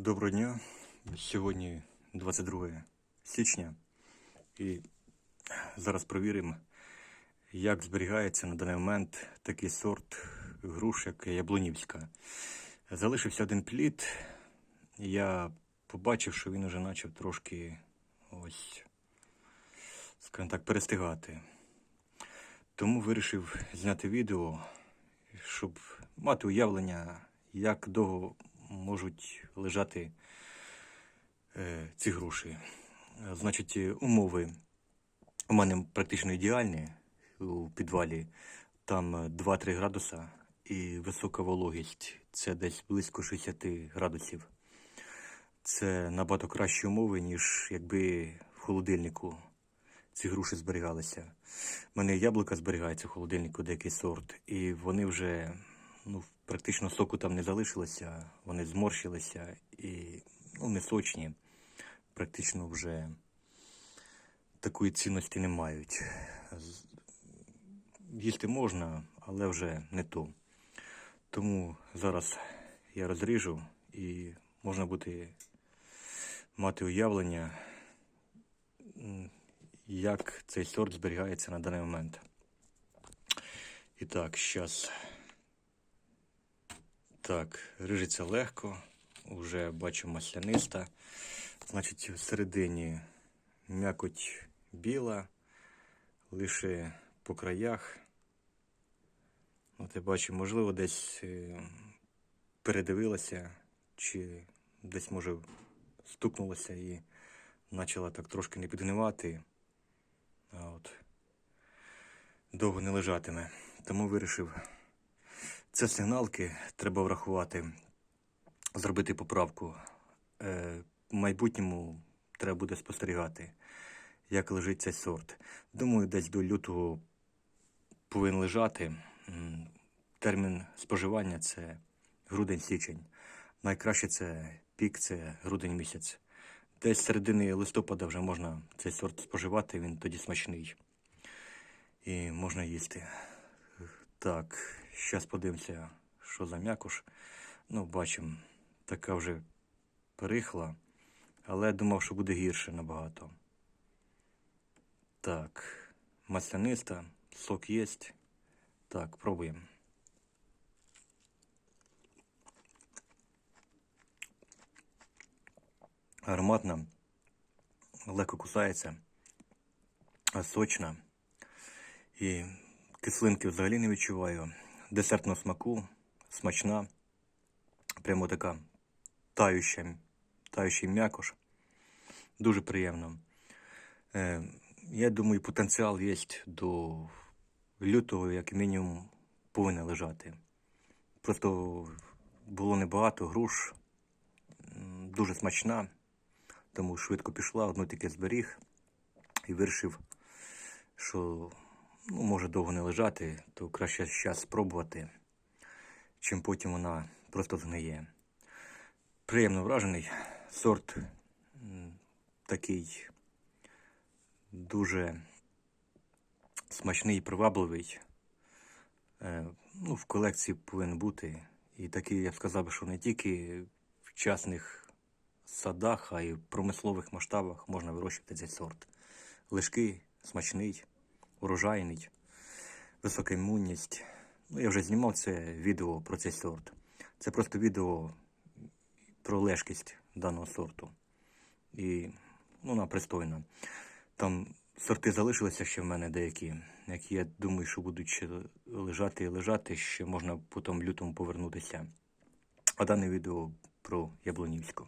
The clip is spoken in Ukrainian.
Доброго дня. Сьогодні 22 січня. І зараз провіримо, як зберігається на даний момент такий сорт груш, як яблунівська. Залишився один плід. Я побачив, що він уже почав трошки ось, скажімо так, перестигати. Тому вирішив зняти відео, щоб мати уявлення, як довго можуть лежати е, ці груші. Е, Значить, умови у мене практично ідеальні у підвалі. Там е, 2-3 градуса і висока вологість. Це десь близько 60 градусів. Це набагато кращі умови, ніж якби в холодильнику ці груші зберігалися. У мене яблука зберігаються в холодильнику, деякий сорт, і вони вже ну, практично соку там не залишилося, вони зморщилися і ну, не сочні. Практично вже такої цінності не мають. Їсти можна, але вже не то. Тому зараз я розріжу і можна буде мати уявлення, як цей сорт зберігається на даний момент. І так, зараз. Так, рижиться легко, вже бачу масляниста. Значить, всередині м'якоть біла, лише по краях. От я бачу, можливо, десь е, передивилася, чи десь, може, стукнулася і почала так трошки не підгнивати. А от довго не лежатиме. Тому вирішив. Це сигналки, треба врахувати, зробити поправку. Е, в майбутньому треба буде спостерігати, як лежить цей сорт. Думаю, десь до лютого повинен лежати. Термін споживання це грудень-січень. Найкраще це пік, це грудень місяць. Десь середини листопада вже можна цей сорт споживати, він тоді смачний. І можна їсти. Так, зараз подивимося, що за м'якуш. Ну, бачимо, така вже перихла, але думав, що буде гірше набагато. Так, масляниста, сок є. Так, пробуємо. Ароматна, легко кусається, сочна. І кислинки взагалі не відчуваю. Десертного смаку, смачна, прямо така тающа, тающий м'якош. Дуже приємно. Е, я думаю, потенціал є до лютого, як мінімум, повинен лежати. Просто було небагато груш, дуже смачна, тому швидко пішла, одну тільки зберіг і вирішив, що ну, може довго не лежати, то краще зараз спробувати, чим потім вона просто згниє. Приємно вражений. Сорт такий дуже смачний і привабливий. Е, ну, в колекції повинен бути. І такий, я б сказав, що не тільки в частних садах, а й в промислових масштабах можна вирощувати цей сорт. Лежкий, смачний, урожайний, висока імунність. Ну, я вже знімав це відео про цей сорт. Це просто відео про лежкість даного сорту. І ну, вона пристойна. Там сорти залишилися ще в мене деякі, які я думаю, що будуть ще лежати і лежати, ще можна потім в лютому повернутися. А дане відео про Яблонівську.